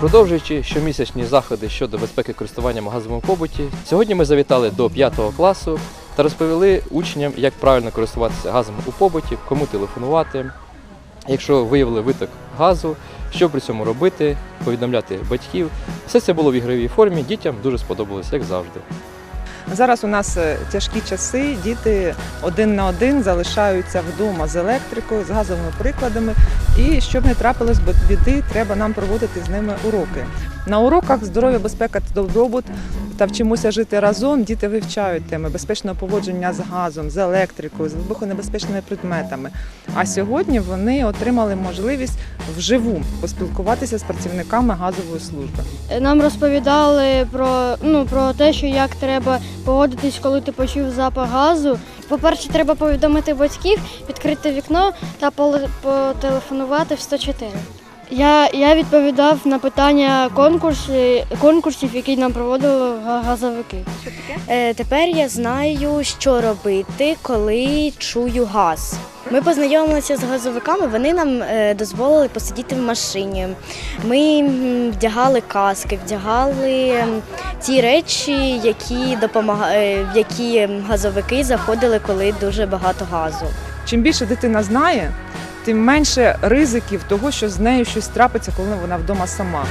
Продовжуючи щомісячні заходи щодо безпеки користування газовому побуті, сьогодні ми завітали до 5 класу та розповіли учням, як правильно користуватися газом у побуті, кому телефонувати, якщо виявили виток газу, що при цьому робити, повідомляти батьків. Все це було в ігровій формі, дітям дуже сподобалось, як завжди. Зараз у нас е, тяжкі часи, діти один на один залишаються вдома з електрикою, з газовими прикладами. І щоб не трапилось біди, треба нам проводити з ними уроки. На уроках здоров'я, безпека та добробут та вчимося жити разом. Діти вивчають теми безпечного поводження з газом, з електрикою, з вибухонебезпечними предметами. А сьогодні вони отримали можливість вживу поспілкуватися з працівниками газової служби. Нам розповідали про, ну, про те, що як треба поводитись, коли ти почув запах газу. По-перше, треба повідомити батьків, відкрити вікно та потелефонувати в 104. Я, я відповідав на питання конкурсі, конкурсів, які нам проводили га- газовики. Е, Тепер я знаю, що робити, коли чую газ. Ми познайомилися з газовиками, вони нам е, дозволили посидіти в машині. Ми вдягали каски, вдягали ті речі, які допомага... е, в які газовики заходили, коли дуже багато газу. Чим більше дитина знає, тим менше ризиків того, що з нею щось трапиться, коли вона вдома сама.